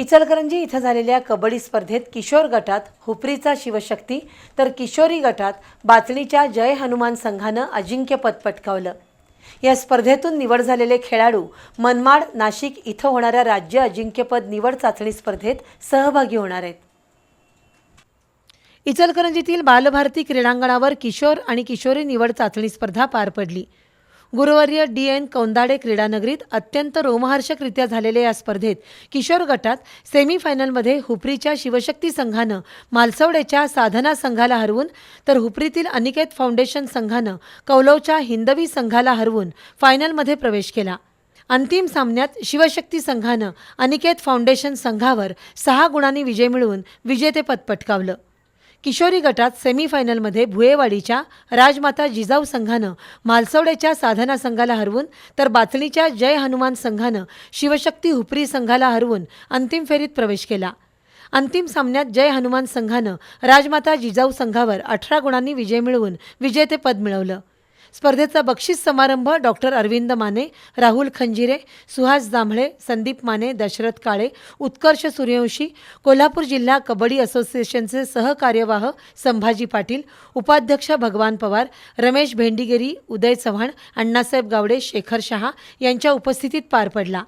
इचलकरंजी इथं झालेल्या कबड्डी स्पर्धेत किशोर गटात हुपरीचा शिवशक्ती तर किशोरी गटात बाचणीच्या जय हनुमान संघानं अजिंक्यपद पटकावलं. या स्पर्धेतून निवड झालेले खेळाडू मनमाड नाशिक इथं होणाऱ्या राज्य अजिंक्यपद निवड चाचणी स्पर्धेत सहभागी होणार आहेत. इचलकरंजीतील बालभारती क्रीडांगणावर किशोर आणि किशोरी निवड चाचणी स्पर्धा पार पडली. गुरुवर्य डी एन कौंदाडे क्रीडानगरीत अत्यंत रोमहर्षकरित्या झालेल्या या स्पर्धेत किशोर गटात सेमीफायनलमध्ये हुपरीच्या शिवशक्ती संघानं मालसवडेच्या साधना संघाला हरवून तर हुपरीतील अनिकेत फाउंडेशन संघानं कौलवच्या हिंदवी संघाला हरवून फायनलमध्ये प्रवेश केला. अंतिम सामन्यात शिवशक्ती संघानं अनिकेत फाउंडेशन संघावर सहा गुणांनी विजय मिळवून विजेतेपद पटकावलं. किशोरी गटात सेमीफायनलमध्ये भुयेवाडीच्या राजमाता जिजाऊ संघानं मालसवडेच्या साधना संघाला हरवून तर बाचणीच्या जय हनुमान संघानं शिवशक्ती हुपरी संघाला हरवून अंतिम फेरीत प्रवेश केला. अंतिम सामन्यात जय हनुमान संघानं राजमाता जिजाऊ संघावर अठरा गुणांनी विजय मिळवून विजेतेपद मिळवलं. स्पर्धेचा बक्षीस समारंभ डॉक्टर अरविंद माने राहुल खंजिरे सुहास जांभळे संदीप माने दशरथ काळे उत्कर्ष सूर्यवंशी कोल्हापूर जिल्हा कबड्डी असोसिएशनचे सहकार्यवाह संभाजी पाटील उपाध्यक्ष भगवान पवार रमेश भेंडीगिरी उदय चव्हाण अण्णासाहेब गावडे शेखर शहा यांच्या उपस्थितीत पार पडला.